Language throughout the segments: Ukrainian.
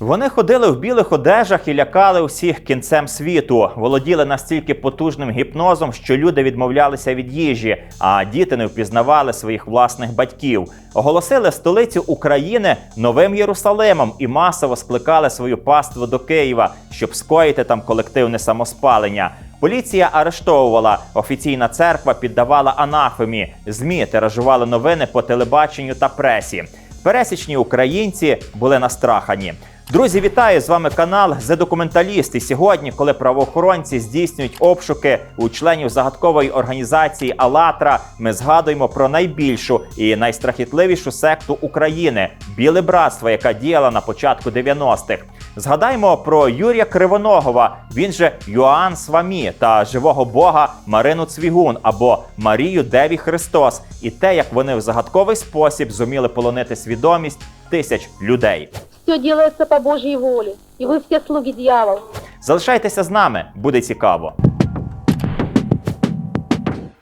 Вони ходили в білих одежах і лякали усіх кінцем світу, володіли настільки потужним гіпнозом, що люди відмовлялися від їжі, а діти не впізнавали своїх власних батьків. Оголосили столицю України новим Єрусалимом і масово скликали свою паству до Києва, щоб скоїти там колективне самоспалення. Поліція арештовувала, офіційна церква піддавала анафемі, змі тиражували новини по телебаченню та пресі. Пересічні українці були настрахані. Друзі, вітаю з вами канал «Зе Документаліст». І сьогодні, коли правоохоронці здійснюють обшуки у членів загадкової організації «АЛЛАТРА», ми згадуємо про найбільшу і найстрахітливішу секту України Біле братство, яка діяла на початку 90-х. Згадаємо про Юрія Кривоногова, він же Йоанн Свамі та живого бога Марину Цвігун або Марію Деві Христос, і те, як вони в загадковий спосіб зуміли полонити свідомість тисяч людей. Все делается по Божьей воле, и вы все слуги дьявола. Залишайтеся з нами, буде цікаво.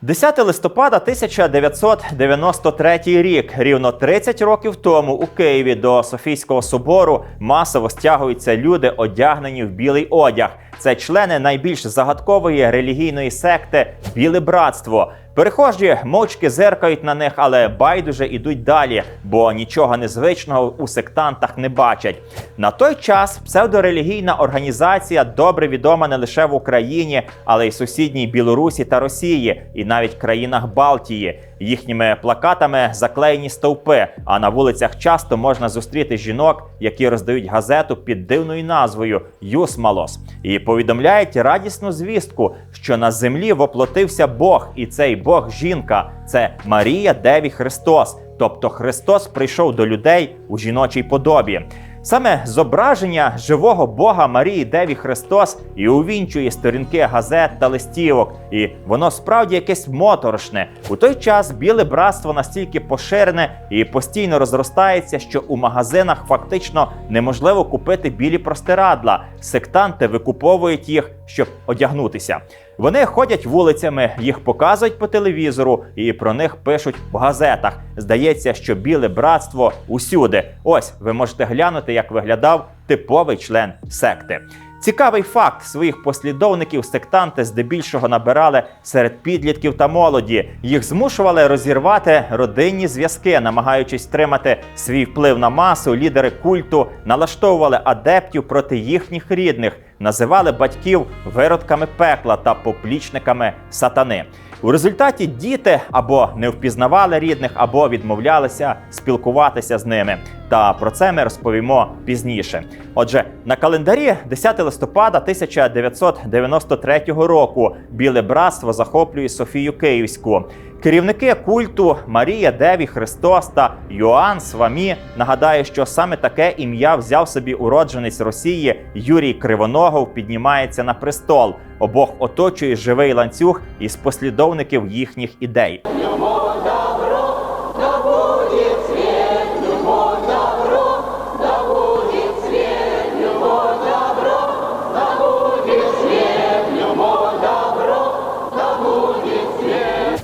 10 листопада 1993 рік, рівно 30 років тому, у Києві до Софійського собору масово стягуються люди, одягнені в білий одяг. Це члени найбільш загадкової релігійної секти Біле братство. Перехожі мовчки зеркають на них, але байдуже ідуть далі, бо нічого незвичного у сектантах не бачать. На той час псевдорелігійна організація добре відома не лише в Україні, але й сусідній Білорусі та Росії, і навіть країнах Балтії. Їхніми плакатами заклеєні стовпи. А на вулицях часто можна зустріти жінок, які роздають газету під дивною назвою Юсмалос, і повідомляють радісну звістку, що на землі воплотився Бог, і цей Бог жінка це Марія Деві Христос. Тобто Христос прийшов до людей у жіночій подобі. Саме зображення живого Бога Марії Деві Христос і увінчує сторінки газет та листівок, і воно справді якесь моторошне. У той час біле братство настільки поширене і постійно розростається, що у магазинах фактично неможливо купити білі простирадла. Сектанти викуповують їх, щоб одягнутися. Вони ходять вулицями, їх показують по телевізору і про них пишуть в газетах. Здається, що біле братство усюди. Ось ви можете глянути, як виглядав типовий член секти. Цікавий факт своїх послідовників сектанти здебільшого набирали серед підлітків та молоді. Їх змушували розірвати родинні зв'язки, намагаючись тримати свій вплив на масу. Лідери культу налаштовували адептів проти їхніх рідних, називали батьків виродками пекла та поплічниками сатани. У результаті діти або не впізнавали рідних, або відмовлялися спілкуватися з ними. Та про це ми розповімо пізніше. Отже, на календарі 10 листопада 1993 року Біле братство захоплює Софію Київську. Керівники культу Марія Деві Христос та Йоанн Свамі нагадаю, що саме таке ім'я взяв собі уродженець Росії Юрій Кривоногов піднімається на престол. Обох оточує живий ланцюг із послідовників їхніх ідей.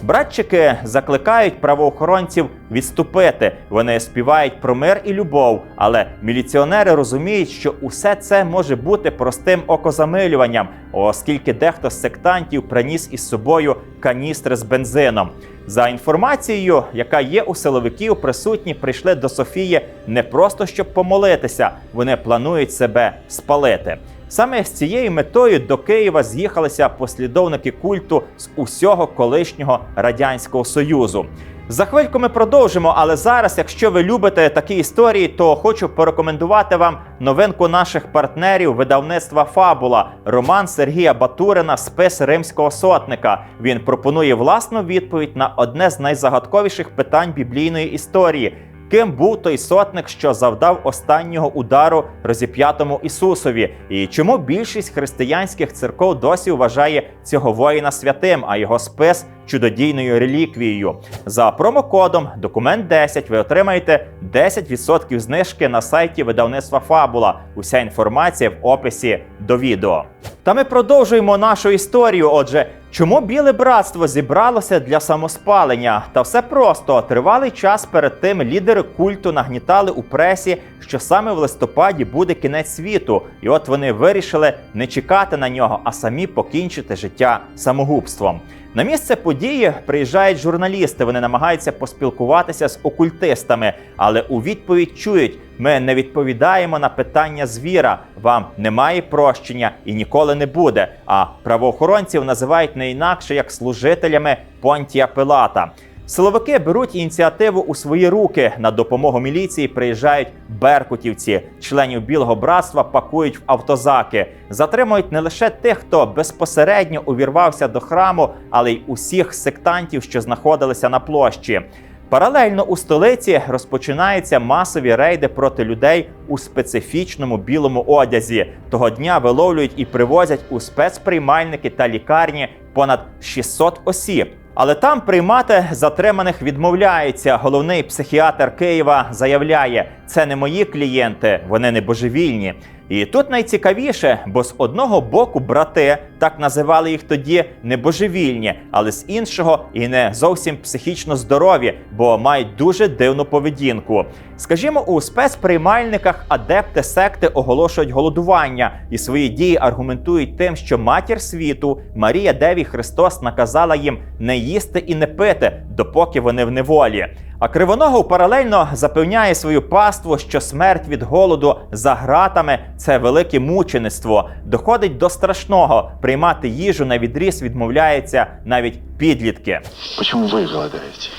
Братчики закликають правоохоронців відступити. Вони співають про мир і любов, але міліціонери розуміють, що усе це може бути простим окозамилюванням, оскільки дехто з сектантів приніс із собою каністри з бензином. За інформацією, яка є у силовиків, присутні прийшли до Софії не просто щоб помолитися, вони планують себе спалити. Саме з цією метою до Києва з'їхалися послідовники культу з усього колишнього радянського союзу. За хвильку ми продовжимо, але зараз, якщо ви любите такі історії, то хочу порекомендувати вам новинку наших партнерів видавництва Фабула, роман Сергія Батурина Спис римського сотника. Він пропонує власну відповідь на одне з найзагадковіших питань біблійної історії. Ким був той сотник, що завдав останнього удару розіп'ятому Ісусові, і чому більшість християнських церков досі вважає цього воїна святим, а його спис чудодійною реліквією? За промокодом документ 10 ви отримаєте 10% знижки на сайті видавництва Фабула. Уся інформація в описі до відео. Та ми продовжуємо нашу історію. Отже, Чому біле братство зібралося для самоспалення? Та все просто тривалий час перед тим лідери культу нагнітали у пресі, що саме в листопаді буде кінець світу, і от вони вирішили не чекати на нього, а самі покінчити життя самогубством. На місце події приїжджають журналісти. Вони намагаються поспілкуватися з окультистами, але у відповідь чують: ми не відповідаємо на питання звіра. Вам немає прощення і ніколи не буде. А правоохоронців називають не інакше як служителями Понтія Пилата. Силовики беруть ініціативу у свої руки. На допомогу міліції приїжджають беркутівці. Членів білого братства пакують в автозаки. Затримують не лише тих, хто безпосередньо увірвався до храму, але й усіх сектантів, що знаходилися на площі. Паралельно у столиці розпочинаються масові рейди проти людей у специфічному білому одязі. Того дня виловлюють і привозять у спецприймальники та лікарні понад 600 осіб. Але там приймати затриманих відмовляється. Головний психіатр Києва заявляє: це не мої клієнти, вони не божевільні. І тут найцікавіше, бо з одного боку брати, так називали їх тоді, не божевільні, але з іншого і не зовсім психічно здорові, бо мають дуже дивну поведінку. Скажімо, у спецприймальниках адепти секти оголошують голодування і свої дії аргументують тим, що матір світу Марія Деві Христос наказала їм не їсти і не пити, допоки вони в неволі. А Кривоногов паралельно запевняє свою паству, що смерть від голоду за гратами це велике мучеництво. Доходить до страшного. Приймати їжу на відріз відмовляється навіть підлітки. Почему вы голодаете?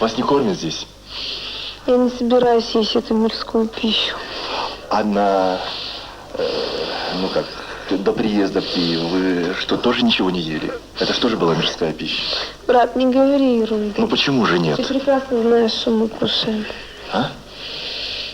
Вас не кормят здесь? Я не собираюсь есть эту мирскую пищу. А на... э, ну как, до приезда в Киев вы что, тоже ничего не ели? Это что же была мирская пища? Брат, не говори ерунды. Ну почему же нет? Ты прекрасно знаешь, что мы кушаем. А?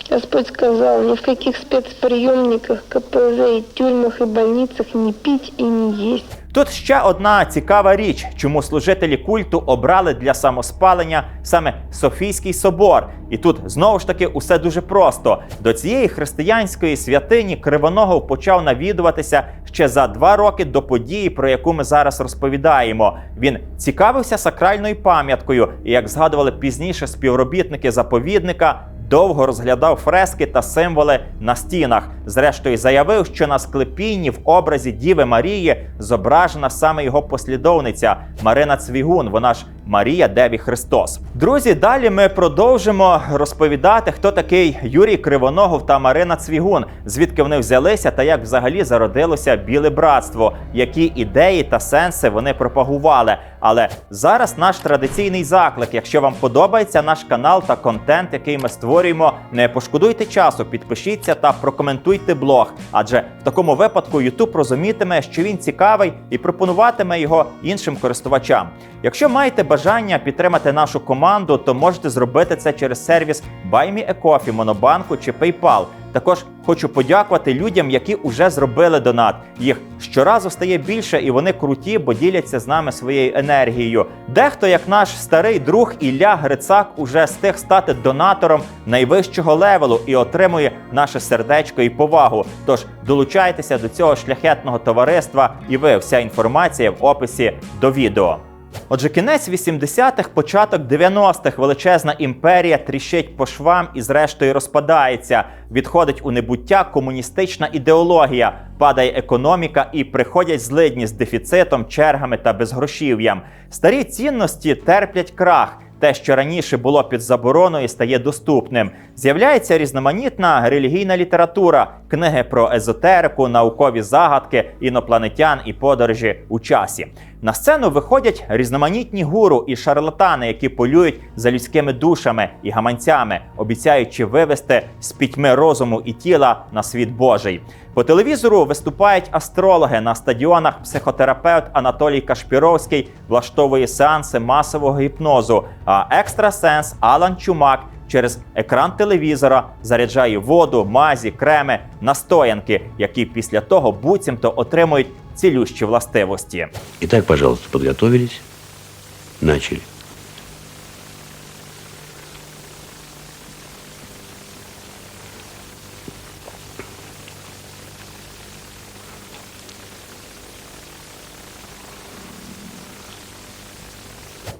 Господь сказал, ни в каких спецприемниках, КПЗ и тюрьмах и больницах не пить и не есть. Тут ще одна цікава річ, чому служителі культу обрали для самоспалення саме Софійський собор. І тут знову ж таки усе дуже просто. До цієї християнської святині Кривоногов почав навідуватися ще за два роки до події, про яку ми зараз розповідаємо. Він цікавився сакральною пам'яткою, і як згадували пізніше співробітники заповідника. Довго розглядав фрески та символи на стінах. Зрештою, заявив, що на склепінні в образі Діви Марії зображена саме його послідовниця Марина Цвігун. Вона ж Марія Деві Христос. Друзі, далі ми продовжимо розповідати, хто такий Юрій Кривоногов та Марина Цвігун, звідки вони взялися та як взагалі зародилося біле братство, які ідеї та сенси вони пропагували. Але зараз наш традиційний заклик. Якщо вам подобається наш канал та контент, який ми створюємо, не пошкодуйте часу, підпишіться та прокоментуйте блог. Адже в такому випадку YouTube розумітиме, що він цікавий і пропонуватиме його іншим користувачам. Якщо маєте бажання підтримати нашу команду, то можете зробити це через сервіс BuyMeACoffee, Монобанку чи PayPal. Також хочу подякувати людям, які вже зробили донат. Їх щоразу стає більше, і вони круті, бо діляться з нами своєю енергією. Дехто, як наш старий друг Ілля Грицак, уже встиг стати донатором найвищого левелу і отримує наше сердечко і повагу. Тож долучайтеся до цього шляхетного товариства, і ви вся інформація в описі до відео. Отже, кінець 80-х, початок 90-х величезна імперія тріщить по швам і зрештою розпадається. Відходить у небуття комуністична ідеологія, падає економіка і приходять злидні з дефіцитом, чергами та безгрошів'ям. Старі цінності терплять крах. Те, що раніше було під забороною, стає доступним. З'являється різноманітна релігійна література, книги про езотерику, наукові загадки, інопланетян і подорожі у часі. На сцену виходять різноманітні гуру і шарлатани, які полюють за людськими душами і гаманцями, обіцяючи вивести з пітьми розуму і тіла на світ Божий. По телевізору виступають астрологи на стадіонах. Психотерапевт Анатолій Кашпіровський влаштовує сеанси масового гіпнозу. А екстрасенс Алан Чумак через екран телевізора заряджає воду, мазі, креми, настоянки, які після того буцімто отримують цілющі властивості. Итак, пожалуйста, подготовились. Начали.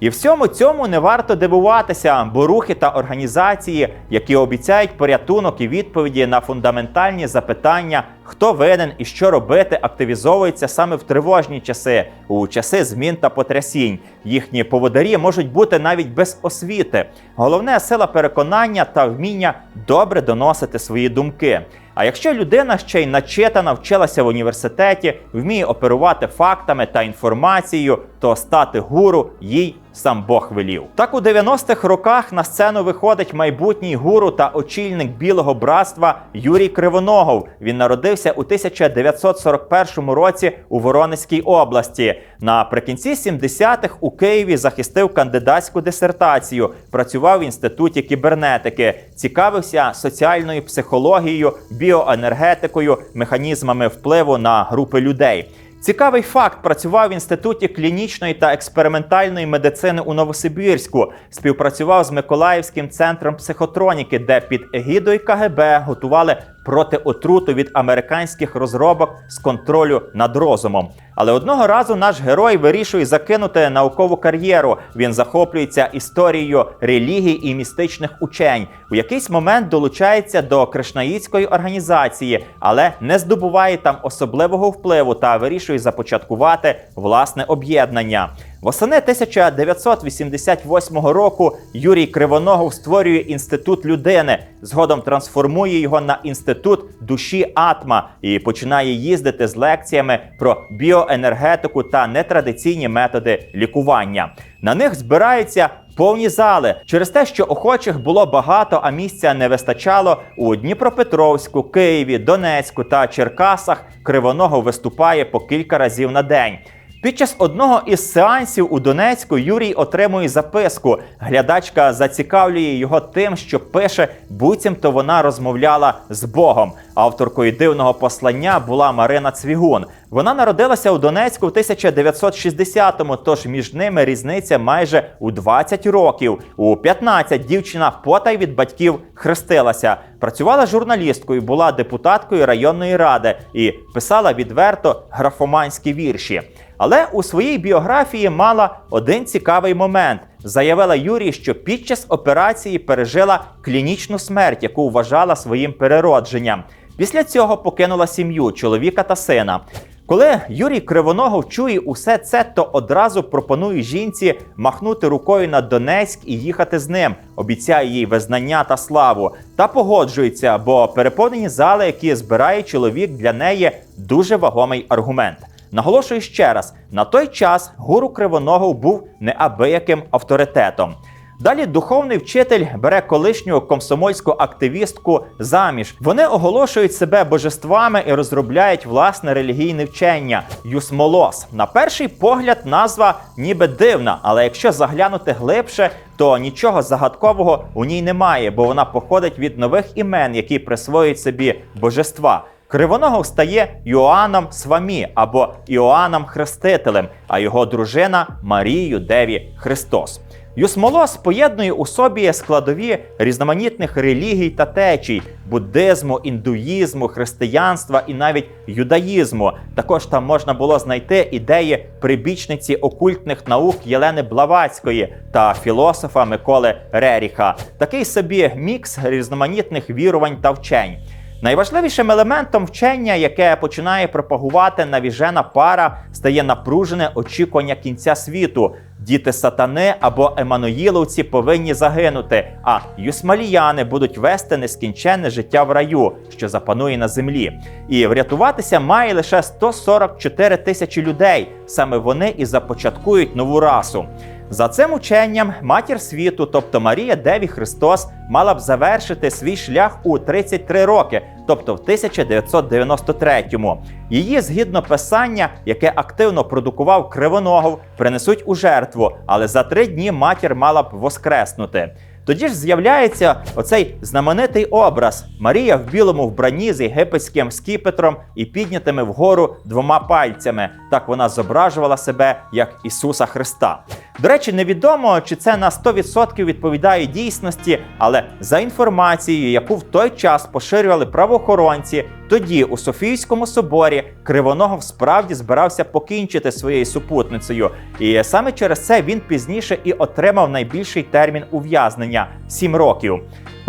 І всьому цьому не варто дивуватися, бо рухи та організації, які обіцяють порятунок і відповіді на фундаментальні запитання, хто винен і що робити, активізовуються саме в тривожні часи, у часи змін та потрясінь. Їхні поводарі можуть бути навіть без освіти. Головне сила переконання та вміння добре доносити свої думки. А якщо людина ще й начитана, вчилася в університеті, вміє оперувати фактами та інформацією, то стати гуру їй сам Бог велів. Так у 90-х роках на сцену виходить майбутній гуру та очільник білого братства Юрій Кривоногов. Він народився у 1941 році у Воронезькій області. Наприкінці 70-х у Києві захистив кандидатську дисертацію, працював в інституті кібернетики, цікавився соціальною психологією, біоенергетикою, механізмами впливу на групи людей. Цікавий факт працював в інституті клінічної та експериментальної медицини у Новосибірську. Співпрацював з Миколаївським центром психотроніки, де під егідою КГБ готували проти отруту від американських розробок з контролю над розумом. Але одного разу наш герой вирішує закинути наукову кар'єру. Він захоплюється історією релігій і містичних учень. У якийсь момент долучається до Кришнаїцької організації, але не здобуває там особливого впливу та вирішує започаткувати власне об'єднання. Восени 1988 року Юрій Кривоногов створює інститут людини, згодом трансформує його на інститут душі Атма і починає їздити з лекціями про біоенергетику та нетрадиційні методи лікування. На них збираються повні зали через те, що охочих було багато, а місця не вистачало у Дніпропетровську, Києві, Донецьку та Черкасах. Кривоногов виступає по кілька разів на день. Під час одного із сеансів у Донецьку Юрій отримує записку. Глядачка зацікавлює його тим, що пише, буцімто вона розмовляла з Богом. Авторкою дивного послання була Марина Цвігун. Вона народилася у Донецьку в 1960-му, тож між ними різниця майже у 20 років. У 15 дівчина потай від батьків хрестилася. Працювала журналісткою, була депутаткою районної ради і писала відверто графоманські вірші. Але у своїй біографії мала один цікавий момент. Заявила Юрій, що під час операції пережила клінічну смерть, яку вважала своїм переродженням. Після цього покинула сім'ю чоловіка та сина. Коли Юрій Кривоногов чує усе це, то одразу пропонує жінці махнути рукою на Донецьк і їхати з ним. Обіцяє їй визнання та славу. Та погоджується, бо переповнені зали, які збирає чоловік, для неї дуже вагомий аргумент. Наголошую ще раз: на той час гуру Кривоногов був неабияким авторитетом. Далі духовний вчитель бере колишню комсомольську активістку заміж. Вони оголошують себе божествами і розробляють власне релігійне вчення Юсмолос. На перший погляд, назва ніби дивна, але якщо заглянути глибше, то нічого загадкового у ній немає, бо вона походить від нових імен, які присвоюють собі божества. Кривоногов стає Йоанном Свамі або Іоанном Хрестителем, а його дружина Марією Деві Христос. Юсмолос поєднує у собі складові різноманітних релігій та течій буддизму, індуїзму, християнства і навіть юдаїзму. Також там можна було знайти ідеї прибічниці окультних наук Єлени Блаватської та філософа Миколи Реріха. Такий собі мікс різноманітних вірувань та вчень. Найважливішим елементом вчення, яке починає пропагувати навіжена пара, стає напружене очікування кінця світу. Діти сатани або еммануїловці повинні загинути, а юсмаліяни будуть вести нескінченне життя в раю, що запанує на землі. І врятуватися має лише 144 тисячі людей. Саме вони і започаткують нову расу. За цим ученням матір світу, тобто Марія Деві Христос, мала б завершити свій шлях у 33 роки, тобто в 1993-му. Її, згідно писання, яке активно продукував Кривоногов, принесуть у жертву, але за три дні матір мала б воскреснути. Тоді ж з'являється оцей знаменитий образ Марія в білому вбранні з єгипетським скіпетром і піднятими вгору двома пальцями. Так вона зображувала себе як Ісуса Христа. До речі, невідомо, чи це на 100% відповідає дійсності, але за інформацією, яку в той час поширювали правоохоронці, тоді у Софійському соборі Кривоногов справді збирався покінчити своєю супутницею, і саме через це він пізніше і отримав найбільший термін ув'язнення 7 років.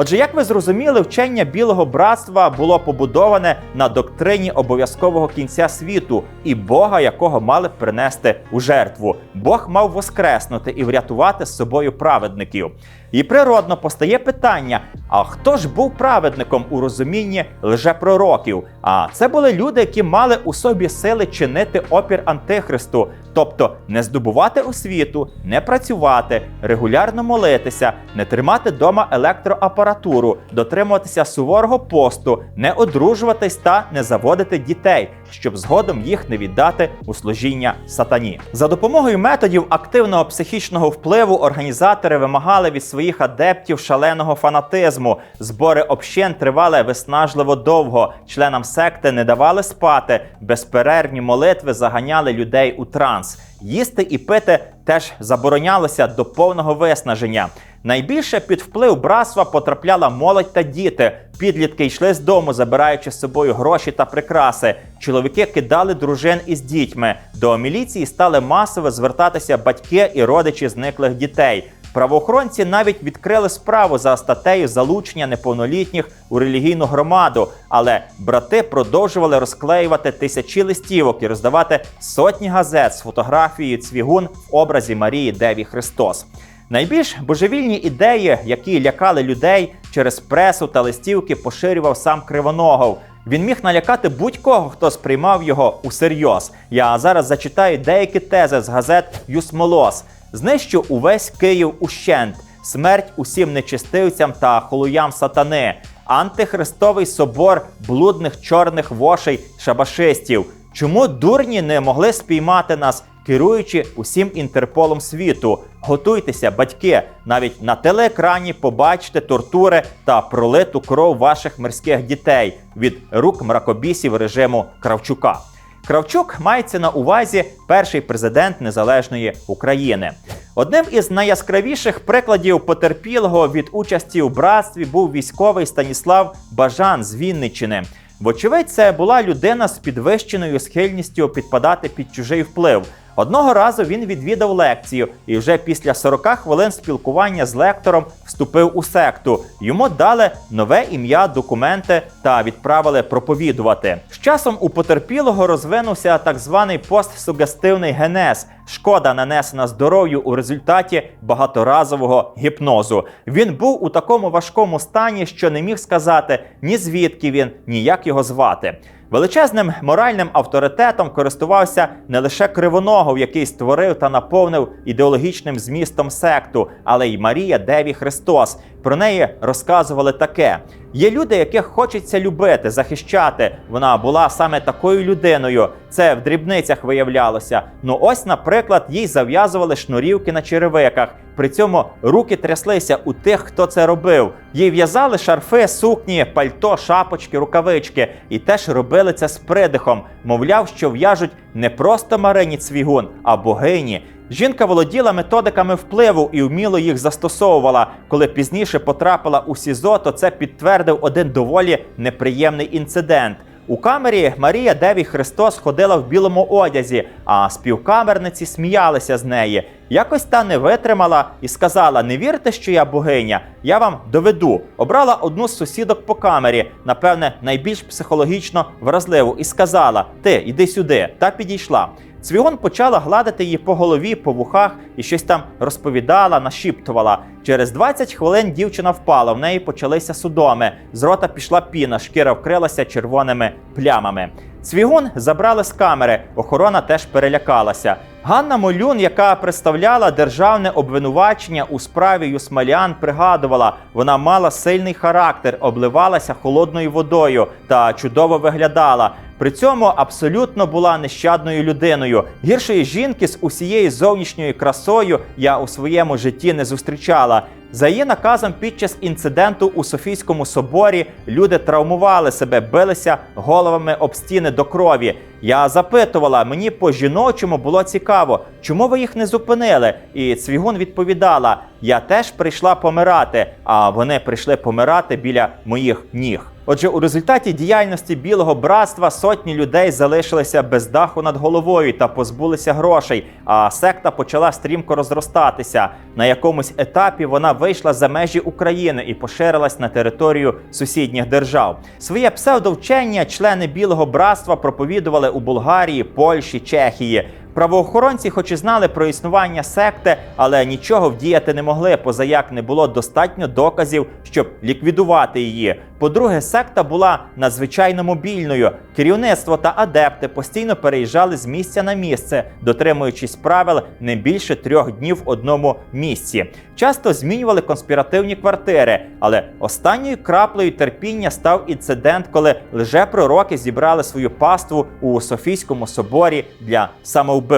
Отже, як ви зрозуміли, вчення білого братства було побудоване на доктрині обов'язкового кінця світу і Бога, якого мали принести у жертву. Бог мав воскреснути і врятувати з собою праведників. І природно постає питання: а хто ж був праведником у розумінні лжепророків? А це були люди, які мали у собі сили чинити опір антихристу, тобто не здобувати освіту, не працювати, регулярно молитися, не тримати дома електроапаратуру, дотримуватися суворого посту, не одружуватись та не заводити дітей, щоб згодом їх не віддати у служіння сатані. За допомогою методів активного психічного впливу організатори вимагали від своїх адептів шаленого фанатизму. Збори общин тривали виснажливо довго. Членам секти не давали спати, безперервні молитви заганяли людей у транс. Їсти і пити теж заборонялося до повного виснаження. Найбільше під вплив братства потрапляла молодь та діти. Підлітки йшли з дому, забираючи з собою гроші та прикраси. Чоловіки кидали дружин із дітьми. До міліції стали масово звертатися батьки і родичі зниклих дітей. Правоохоронці навіть відкрили справу за статтею залучення неповнолітніх у релігійну громаду, але брати продовжували розклеювати тисячі листівок і роздавати сотні газет з фотографією цвігун в образі Марії Деві Христос. Найбільш божевільні ідеї, які лякали людей через пресу та листівки, поширював сам Кривоногов. Він міг налякати будь-кого, хто сприймав його усерйоз. Я зараз зачитаю деякі тези з газет Юсмолос. Знищу увесь Київ ущент, смерть усім нечистивцям та холуям сатани, антихристовий собор блудних чорних вошей шабашистів. Чому дурні не могли спіймати нас, керуючи усім інтерполом світу? Готуйтеся, батьки, навіть на телеекрані побачите тортури та пролиту кров ваших мирських дітей від рук мракобісів режиму Кравчука. Кравчук мається на увазі перший президент незалежної України. Одним із найяскравіших прикладів потерпілого від участі у братстві був військовий Станіслав Бажан з Вінниччини. Вочевидь, це була людина з підвищеною схильністю підпадати під чужий вплив. Одного разу він відвідав лекцію і вже після 40 хвилин спілкування з лектором вступив у секту. Йому дали нове ім'я, документи та відправили проповідувати. З часом у потерпілого розвинувся так званий постсугестивний генез. Шкода нанесена здоров'ю у результаті багаторазового гіпнозу. Він був у такому важкому стані, що не міг сказати ні звідки він, ні як його звати. Величезним моральним авторитетом користувався не лише Кривоногов, який створив та наповнив ідеологічним змістом секту, але й Марія Деві Христос. Про неї розказували таке: є люди, яких хочеться любити, захищати. Вона була саме такою людиною. Це в дрібницях виявлялося. Ну ось, наприклад, їй зав'язували шнурівки на черевиках. При цьому руки тряслися у тих, хто це робив. Їй в'язали шарфи, сукні, пальто, шапочки, рукавички, і теж робили це з придихом. Мовляв, що в'яжуть не просто Марині Цвігун, а богині. Жінка володіла методиками впливу і вміло їх застосовувала. Коли пізніше потрапила у СІЗО, то це підтвердив один доволі неприємний інцидент. У камері Марія Деві Христос ходила в білому одязі, а співкамерниці сміялися з неї. Якось та не витримала і сказала: Не вірте, що я богиня, я вам доведу. Обрала одну з сусідок по камері, напевне, найбільш психологічно вразливу, і сказала: Ти іди сюди, та підійшла. Цвігон почала гладити її по голові, по вухах і щось там розповідала, нашіптувала. Через 20 хвилин дівчина впала, в неї почалися судоми. З рота пішла піна, шкіра вкрилася червоними плямами. Цвігун забрали з камери, охорона теж перелякалася. Ганна Молюн, яка представляла державне обвинувачення у справі Юсмалян, пригадувала, вона мала сильний характер, обливалася холодною водою та чудово виглядала. При цьому абсолютно була нещадною людиною. Гіршої жінки з усією зовнішньою красою я у своєму житті не зустрічала. За її наказом під час інциденту у Софійському соборі люди травмували себе, билися головами об стіни до крові. Я запитувала, мені по-жіночому було цікаво, чому ви їх не зупинили? І Цвігун відповідала: Я теж прийшла помирати, а вони прийшли помирати біля моїх ніг. Отже, у результаті діяльності білого братства сотні людей залишилися без даху над головою та позбулися грошей. А секта почала стрімко розростатися. На якомусь етапі вона вийшла за межі України і поширилась на територію сусідніх держав. Своє псевдовчення члени білого братства проповідували у Болгарії, Польщі, Чехії. Правоохоронці, хоч і знали про існування секти, але нічого вдіяти не могли, поза як не було достатньо доказів, щоб ліквідувати її. По-друге, секта була надзвичайно мобільною. Керівництво та адепти постійно переїжджали з місця на місце, дотримуючись правил не більше трьох днів в одному місці. Часто змінювали конспіративні квартири, але останньою краплею терпіння став інцидент, коли лжепророки зібрали свою паству у Софійському соборі для самовбивства.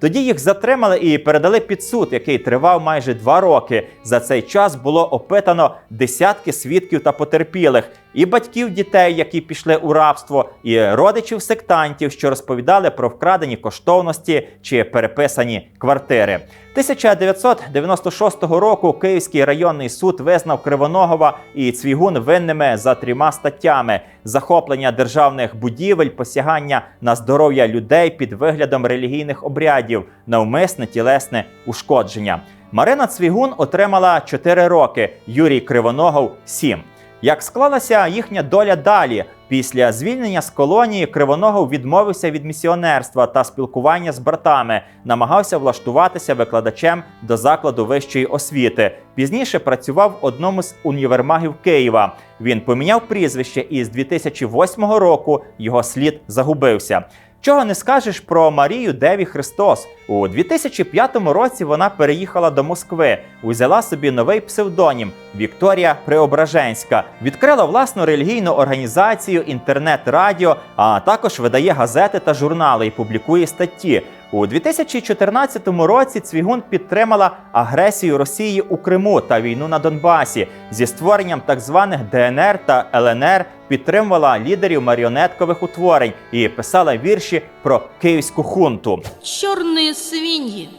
Тоді їх затримали і передали під суд, який тривав майже два роки. За цей час було опитано десятки свідків та потерпілих, і батьків дітей, які пішли у рабство, і родичів сектантів, що розповідали про вкрадені коштовності чи переписані квартири. 1996 року Київський районний суд визнав Кривоногова і Цвігун винними за трьома статтями: захоплення державних будівель, посягання на здоров'я людей під виглядом релігійних обрядів, навмисне тілесне ушкодження. Марина Цвігун отримала 4 роки, Юрій Кривоногов 7. Як склалася їхня доля далі? Після звільнення з колонії Кривоногов відмовився від місіонерства та спілкування з братами, намагався влаштуватися викладачем до закладу вищої освіти. Пізніше працював в одному з універмагів Києва. Він поміняв прізвище, і з 2008 року його слід загубився. Чого не скажеш про Марію Деві Христос? У 2005 році вона переїхала до Москви, узяла собі новий псевдонім Вікторія Преображенська, відкрила власну релігійну організацію, інтернет-радіо, а також видає газети та журнали і публікує статті. У 2014 році Цвігун підтримала агресію Росії у Криму та війну на Донбасі зі створенням так званих ДНР та ЛНР. Підтримувала лідерів маріонеткових утворень і писала вірші про київську хунту. Черные свиньи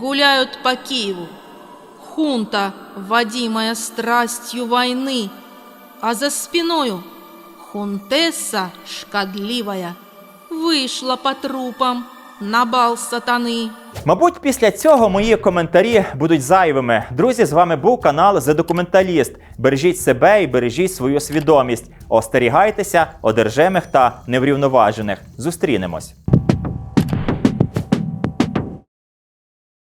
гуляют по Киеву. Хунта, водимая страстью войны, а за спиною хунтесса шкодливая вышла по трупам на бал сатани. Мабуть, після цього мої коментарі будуть зайвими. Друзі, з вами був канал The Документаліст. Бережіть себе і бережіть свою свідомість. Остерігайтеся одержимих та неврівноважених. Зустрінемось.